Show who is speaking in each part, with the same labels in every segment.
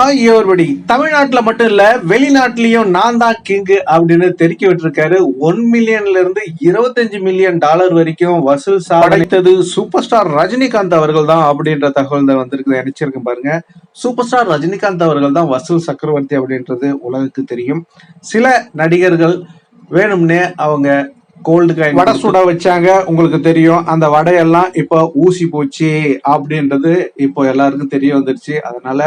Speaker 1: ஆகியோர்படி தமிழ்நாட்டுல மட்டும் இல்ல வெளிநாட்டுலயும் நான் தான் கிங் அப்படின்னு தெரிவிக்க விட்டுருக்காரு. ஒன் மில்லியன்ல இருந்து இருபத்தஞ்சு மில்லியன் டாலர் வரைக்கும் வசூல் சாதித்தது சூப்பர் ஸ்டார் ரஜினிகாந்த் அவர்கள் தான் அப்படின்ற தகவல் தான் வந்திருக்கு நினைச்சிருக்கேன் பாருங்க. சூப்பர் ஸ்டார் ரஜினிகாந்த் அவர்கள் தான் வசூல் சக்கரவர்த்தி அப்படின்றது உலகுக்கு தெரியும். சில நடிகர்கள் வேணும்னே அவங்க கோல்டு காயின் வடை சுட வச்சாங்க. உங்களுக்கு தெரியும். அந்த வடையெல்லாம் இப்போ ஊசி போச்சு அப்படின்றது இப்போ எல்லாருக்கும் தெரிய வந்துருச்சு. அதனால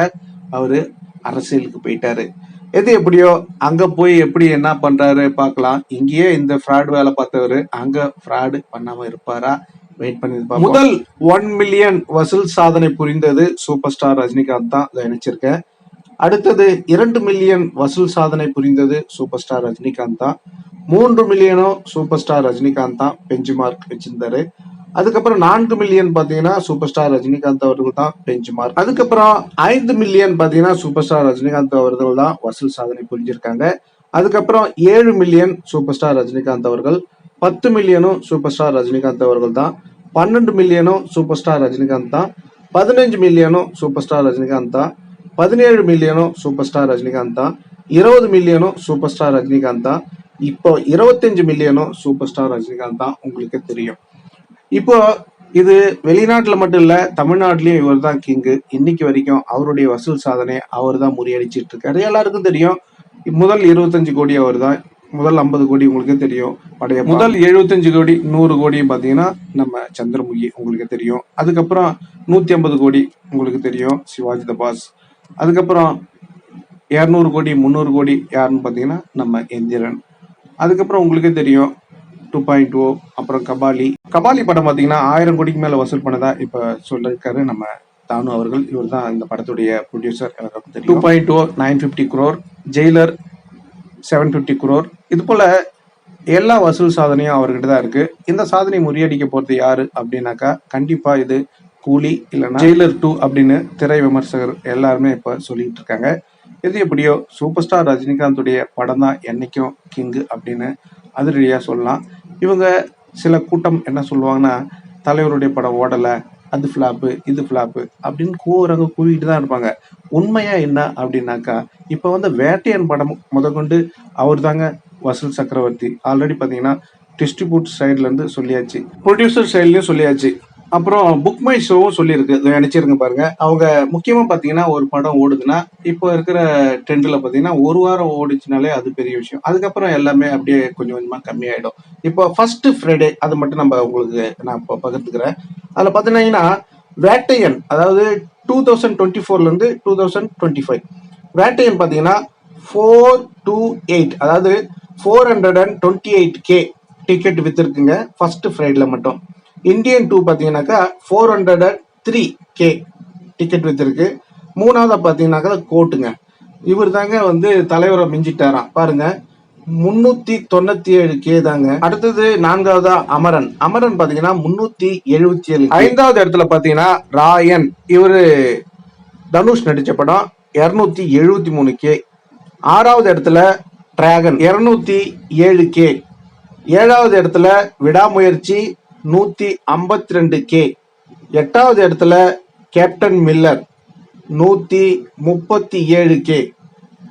Speaker 1: அவரு அரசியலுக்கு போயிட்டாரு. எது எப்படியோ அங்க போய் எப்படி என்ன பண்றாரு பார்க்கலாம். இங்கேயே இந்த ஃப்ராட் வேலை பார்த்தவரு அங்க ஃப்ராடு பண்ணாம இருப்பாரா? வெயிட் பண்ணி. முதல் ஒன் மில்லியன் வசூல் சாதனை புரிந்தது சூப்பர் ஸ்டார் ரஜினிகாந்த் தான். நினைச்சிருக்கேன். அடுத்தது இரண்டு மில்லியன் வசூல் சாதனை புரிந்தது சூப்பர் ஸ்டார் ரஜினிகாந்த் தான். மூன்று மில்லியனும் சூப்பர் ஸ்டார் ரஜினிகாந்த் தான். பெஞ்ச் மார்க் வச்சிருந்தாரு. அதுக்கப்புறம் நான்கு மில்லியன் பாத்தீங்கன்னா சூப்பர் ஸ்டார் ரஜினிகாந்த் அவர்கள் தான் பெஞ்ச் மார்க் அதுக்கப்புறம் ஐந்து மில்லியன் பாத்தீங்கன்னா சூப்பர் ஸ்டார் ரஜினிகாந்த் அவர்கள் தான் வசூல் சாதனை புரிஞ்சிருக்காங்க. அதுக்கப்புறம் ஏழு மில்லியன் சூப்பர் ஸ்டார் ரஜினிகாந்த் அவர்கள் பத்து மில்லியனும் சூப்பர் ஸ்டார் ரஜினிகாந்த் அவர்கள் தான் பன்னெண்டு மில்லியனும் சூப்பர் ஸ்டார் ரஜினிகாந்த் தான் பதினஞ்சு மில்லியனும் சூப்பர் ஸ்டார் ரஜினிகாந்த் தான் பதினேழு மில்லியனும் சூப்பர் ஸ்டார் ரஜினிகாந்த் தான் இருபது மில்லியனும் சூப்பர் ஸ்டார் ரஜினிகாந்த் தான் இப்போ இருபத்தஞ்சு மில்லியனும் சூப்பர் ஸ்டார் ரஜினிகாந்த் தான் உங்களுக்கு தெரியும். இப்போ இது வெளிநாட்டுல மட்டும் இல்ல தமிழ்நாட்டிலயும் இவர் தான் கிங்கு இன்னைக்கு வரைக்கும் அவருடைய வசூல் சாதனை அவர் தான் முறியடிச்சிட்டு இருக்காரு. எல்லாருக்கும் தெரியும். முதல் இருபத்தஞ்சு கோடி அவர் தான். முதல் ஐம்பது கோடி உங்களுக்கு தெரியும். படைய முதல் எழுபத்தஞ்சு கோடி நூறு கோடி பார்த்தீங்கன்னா நம்ம சந்திரமுகி உங்களுக்கு தெரியும். அதுக்கப்புறம் நூத்தி ஐம்பது கோடி உங்களுக்கு தெரியும் சிவாஜி த பாஸ் அதுக்கப்புறம் இரநூறு கோடி முந்நூறு கோடி யாருன்னு பார்த்தீங்கன்னா நம்ம எந்திரன். அதுக்கப்புறம் உங்களுக்கே தெரியும் டூ பாயிண்ட் ஓ அப்புறம் கபாலி. கபாலி படம் பார்த்தீங்கன்னா ஆயிரம் கோடிக்கு மேலே வசூல் பண்ணதா இப்போ சொல்லியிருக்காரு நம்ம தானு அவர்கள். இவர் தான் இந்த படத்துடைய producer two point two nine fifty crore Jailer seven fifty crore இது போல எல்லா வசூல் சாதனையும் அவர்கிட்ட தான் இருக்கு. இந்த சாதனை முறியடிக்க போறது யாரு அப்படின்னாக்கா கண்டிப்பா இது கூலி இல்லைன்னா ஜெயிலர் டூ அப்படின்னு திரை விமர்சகர் எல்லாருமே இப்ப சொல்லிட்டு இருக்காங்க. எது எப்படியோ சூப்பர் ஸ்டார் ரஜினிகாந்துடைய படம் தான் என்னைக்கும் கிங்கு அப்படின்னு அதிரடியா சொல்லலாம். இவங்க சில கூட்டம் என்ன சொல்லுவாங்கன்னா தலைவருடைய படம் ஓடலை அது ஃப்ளாப்பு இது ஃப்ளாப்பு அப்படின்னு கூவுறவங்க கூவிட்டு தான் இருப்பாங்க. உண்மையா என்ன அப்படின்னாக்கா இப்போ வந்து வேட்டையன் படம் முதற்கொண்டு அவர் தாங்க வசூல் சக்கரவர்த்தி. ஆல்ரெடி பார்த்தீங்கன்னா டிஸ்ட்ரிபியூட் சைட்லேருந்து சொல்லியாச்சு. ப்ரொடியூசர் சைட்லேயும் சொல்லியாச்சு. அப்புறம் புக் மை ஷோவும் சொல்லியிருக்கு. இதை நினைச்சிருங்க பாருங்க. அவங்க முக்கியமா பாத்தீங்கன்னா ஒரு படம் ஓடுதுன்னா இப்போ இருக்கிற ட்ரெண்ட்ல பாத்தீங்கன்னா ஒரு வாரம் ஓடிச்சுனாலே அது பெரிய விஷயம். அதுக்கப்புறம் எல்லாமே அப்படியே கொஞ்சம் கொஞ்சமா கம்மியாயிடும். இப்போ ஃபர்ஸ்ட் ஃப்ரைடே அது மட்டும் நம்ம உங்களுக்கு நான் இப்போ பகிர்ந்துக்கிறேன். அதுல பாத்தீங்கன்னா வேட்டையன் அதாவது டூ தௌசண்ட் டுவெண்ட்டி ஃபோர்ல இருந்து two thousand twenty five Vettaiyan பாத்தீங்கன்னா ஃபோர் டூ எயிட் அதாவது four hundred and twenty eight K ticket வித்துருக்குங்க first ஃப்ரைடில் மட்டும். இந்தியன் டூ பார்த்தீங்கன்னாக்கா four hundred and three K ticket வித்துருக்கு. மூணாவதாக பார்த்தீங்கன்னாக்கா கோட்டுங்க. இவர் தாங்க வந்து தலைவரை மிஞ்சிட்டாராம். பாருங்க முன்னூத்தி தொண்ணூத்தி ஏழு கே தாங்க. அடுத்தது நான்காவதா அமரன். அமரன் பாத்தீங்கன்னா முன்னூத்தி எழுபத்தி ஏழு ஐந்தாவது இடத்துல பாத்தீங்கன்னா ராயன். இவரு தனுஷ் நடிச்ச படம் இருநூத்தி எழுபத்தி மூணு கே ஆறாவது இடத்துல டிராகன் இருநூத்தி ஏழு கே ஏழாவது இடத்துல விடாமுயற்சி நூத்தி ஐம்பத்தி ரெண்டு கே. எட்டாவது இடத்துல கேப்டன் மில்லர் நூத்தி முப்பத்தி ஏழு கே.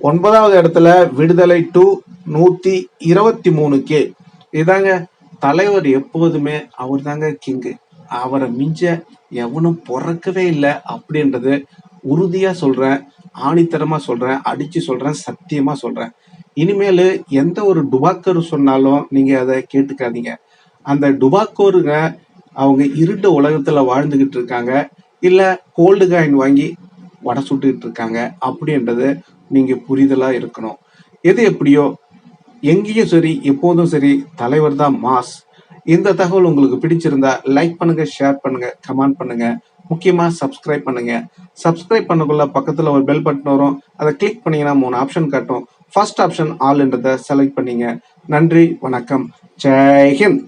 Speaker 1: ஒன்பதாவது இடத்துல விடுதலை டூ நூத்தி இருபத்தி மூணு கே. இதாங்க தலைவர் எப்போதுமே அவர் தாங்க கிங்கு. அவரை மிஞ்ச எவனும் பிறக்கவே இல்லை அப்படின்றது உறுதியா சொல்றேன் ஆணித்தரமா சொல்றேன் அடிச்சு சொல்றேன் சத்தியமா சொல்றேன். இனிமேல் எந்த ஒரு டுபாக்கர் சொன்னாலும் நீங்க அதை கேட்டுக்காதீங்க. அந்த டுபாக்கோருங்க அவங்க இருண்ட உலகத்துல வாழ்ந்துகிட்டு இருக்காங்க. இல்ல கோல்டு காயின் வாங்கி வடை சுட்டுக்கிட்டு இருக்காங்க. அப்படின்றது நீங்க புரிதலா இருக்கணும். எது எப்படியோ எங்கேயும் சரி எப்போதும் சரி தலைவர் தான் மாஸ். இந்த தகவல் உங்களுக்கு பிடிச்சிருந்தா லைக் பண்ணுங்க ஷேர் பண்ணுங்க கமெண்ட் பண்ணுங்க. முக்கியமா சப்ஸ்கிரைப் பண்ணுங்க. சப்ஸ்கிரைப் பண்ணக்குள்ள பக்கத்துல ஒரு பெல் பட்டன் வரும். அதை கிளிக் பண்ணீங்கன்னா மூணு ஆப்ஷன் காட்டும். ஃபர்ஸ்ட் ஆப்ஷன் ஆல்ன்றதை செலக்ட் பண்ணீங்க. நன்றி வணக்கம். జై హింద్